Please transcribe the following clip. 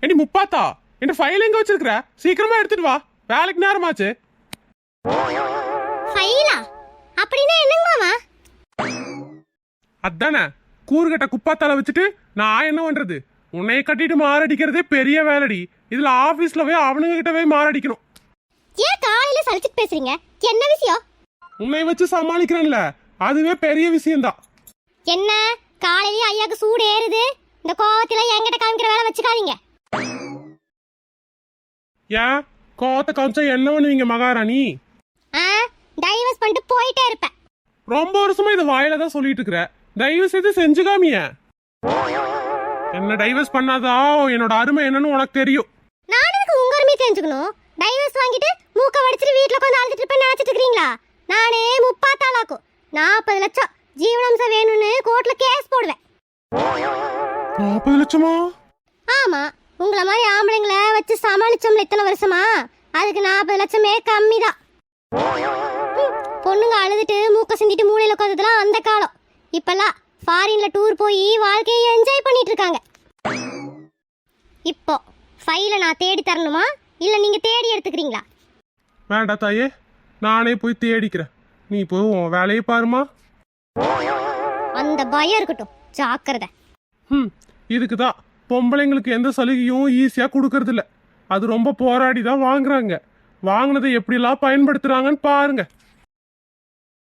ஏடி முப்பாத்தா? என் file எங்க வச்சிருக்கிற? சீக்கிரமா எடுத்துட்டு வா. வேலைக்கு நேரமாச்சு. ஃபைலா அப்படின்னா என்னங்க மாமா? அதானே. கூறுகட்ட குப்பாத்தால வச்சுட்டு நான் என்ன பண்றது? உன்னைய கட்டிட்டு மாரடிக்கிறதே பெரிய வேலைடி. இதுல ஆபீஸ்ல போய் அவனுங்க கிட்ட போய் மாரடிக்கணும். ஏன் காலையில சலிச்சுட்டு பேசுறீங்க? என்ன விஷயம்? உன்னை வச்சு சமாளிக்கிறேன்ல. அதுவே பெரிய விஷயம்தான். என்ன? காலையிலயே ஐயாக்கு சூடு ஏறுது. இந்த கோவத்துல என்கிட்ட காமிக்கிற வேலை வச்சுக்காதீங்க. ஏன் கோத்த காமிச்சா என்ன பண்ணுவீங்க மகாராணி? ஆ டைவர்ஸ் பண்ணிட்டு போயிட்டே இருப்பேன். ரொம்ப வருஷமா இதை வாயில தான் சொல்லிட்டு இருக்கிற. தயவு செய்து செஞ்சு காமிய என்ன டைவர்ஸ் பண்ணாதா? என்னோட அருமை என்னன்னு உனக்கு தெரியும். நான் எதுக்கு உங்க அருமையை தெரிஞ்சுக்கணும்? டைவர்ஸ் வாங்கிட்டு மூக்க வடிச்சிட்டு வீட்ல உட்காந்து அழுதுட்டு இருப்பேன் நினைச்சிட்டு இருக்கீங்களா நானே முப்பாத்தாளாக்கும். நாற்பது லட்சம் ஜீவனாம்சம் வேணும்னு கோர்ட்ல கேஸ் போடுவேன். நாற்பது லட்சமா? ஆமா உங்களை மாதிரி ஆம்பளைங்கள வச்சு சமாளிச்சோம்ல இத்தனை வருஷமா? அதுக்கு நாற்பது லட்சமே கம்மி தான் பொண்ணுங்க அழுதுட்டு மூக்க சிந்திட்டு மூளையில உட்காந்ததுலாம் அந்த காலம். இப்பெல்லாம் ஃபாரின்ல டூர் போய் வாழ்க்கையை என்ஜாய் பண்ணிட்டு இருக்காங்க இப்போ ஃபைலை நான் தேடி தரணுமா? இல்ல நீங்க தேடி எடுத்துக்கிறீங்களா? வேண்டாம் தாயே நானே போய் தேடிக்கிறேன். நீ போய் உன் வேலையை பாருமா. அந்த பயம் இருக்கட்டும் ஜாக்கிரதை. ம் இதுக்கு தான் பொம்பளைங்களுக்கு எந்த சலுகையும் ஈஸியாக கொடுக்கறது இல்ல அது ரொம்ப போராடி தான் வாங்குறாங்க. வாங்கினதை எப்படிலாம் பயன்படுத்துறாங்கன்னு பாருங்கள்